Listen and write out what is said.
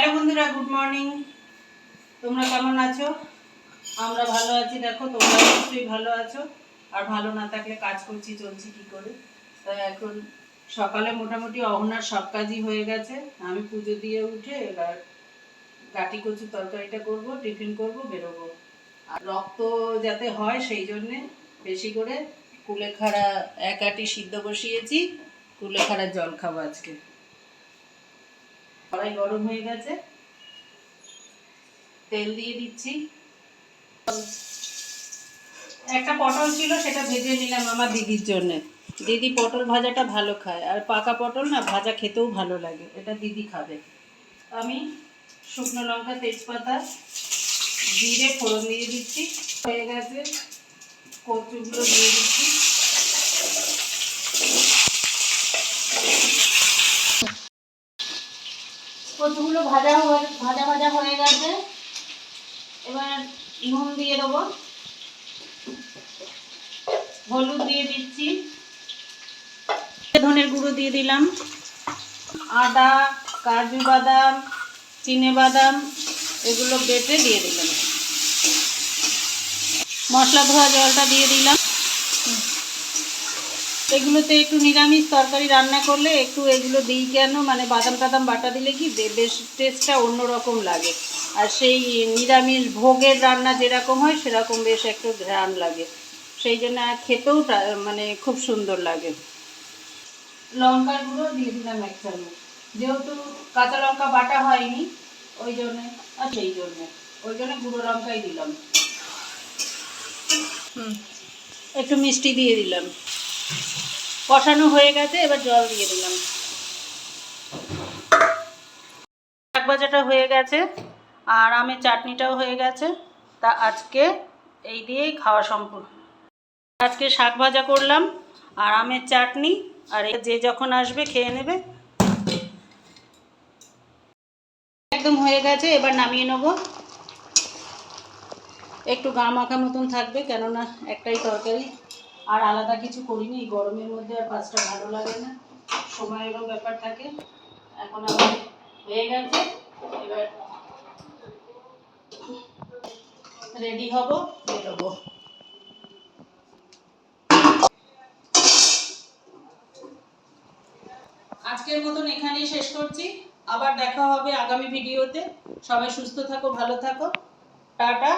Hello বন্ধুরা, good morning. তোমরা কেমন আছো? আমরা ভালো আছি। দেখো, তোমরা নিশ্চয়ই ভালো আছো। আর ভালো না থাকলে কাজ করছি, চলছি কি করে? তাই এখন সকালে মোটামুটি অহনার সব কাজই হয়ে গেছে। আমি পুজো দিয়ে উঠে এবার কাটি কচু তরকারিটা করব, টিফিন করব, বেরোবো। আর রক্ত যাতে হয় সেই জন্যে বেশি করে কুলেখাড়া এক আটি সিদ্ধ বসিয়েছি। কুলেখাড়ার জল খাব আজকে। কড়াই গরম হয়ে গেছে। তেল দিয়ে দিচ্ছি। একটা পটল ছিল, সেটা ভেজে নিলাম আমার দিদির জন্য। দিদি পটল ভাজাটা ভালো খায়, আর পাকা পটল না ভাজা খেতেও ভালো লাগে, এটা দিদি খাবে। আমি শুকনো লঙ্কা, তেজপাতা, জিরে, ফোড়ন দিয়ে দিচ্ছি। হয়ে গেছে, কচুগুলো দিয়ে দিচ্ছি। কচুগুলো ভাজা হয়ে, ভাজা ভাজা হয়ে গেছে। এবার নুন দিয়ে দেবো। হলুদ দিয়ে দিচ্ছি। ধনের গুঁড়ো দিয়ে দিলাম। আদা, কাজু বাদাম, চিনে বাদাম, এগুলো বেটে দিয়ে দিলাম। মশলা ধোয়া জলটা দিয়ে দিলাম। এগুলোতে একটু নিরামিষ তরকারি রান্না করলে একটু এগুলো দিই কেন? মানে বাদাম টাদাম বাটা দিলে কি বেশ টেস্টটা অন্যরকম লাগে। আর সেই নিরামিষ ভোগের রান্না যেরকম হয় সেরকম বেশ একটু ঘ্রাণ লাগে। সেই জন্য আর খেতেও মানে খুব সুন্দর লাগে। লঙ্কার গুঁড়ো দিয়ে দিলাম এক চামচ। যেহেতু কাঁচা লঙ্কা বাটা হয়নি ওই জন্যে আর সেই জন্যে। ওই জন্য গুঁড়ো লঙ্কাই দিলাম। হুম। একটু মিষ্টি দিয়ে দিলাম। কষানো হয়ে গেছে, এবার জল দিয়ে দিলাম। শাক ভাজাটা হয়ে গেছে, আর আমের চাটনিটাও হয়ে গেছে। তা আজকে এই দিয়েই খাওয়া সম্পূর্ণ। আজকে শাক ভাজা করলাম, আর আমের চাটনি, আর যে যখন আসবে খেয়ে নেবে। একদম হয়ে গেছে, এবার নামিয়ে নেব। একটু গা মাখা মতন থাকবে, কেননা একটাই তরকারি। আর আলাদা কিছু করিনি, এই গরমের মধ্যে আর পাঁচটা ভালো লাগে না সময়েরও ব্যাপার থাকে। এখন আমার হয়ে গেছে, এবার রেডি হব, বেরোবো। আজকের মতন এখানেই শেষ করছি, আবার দেখা হবে আগামী ভিডিওতে। সবাই সুস্থ থাকো, ভালো থাকো। টাটা।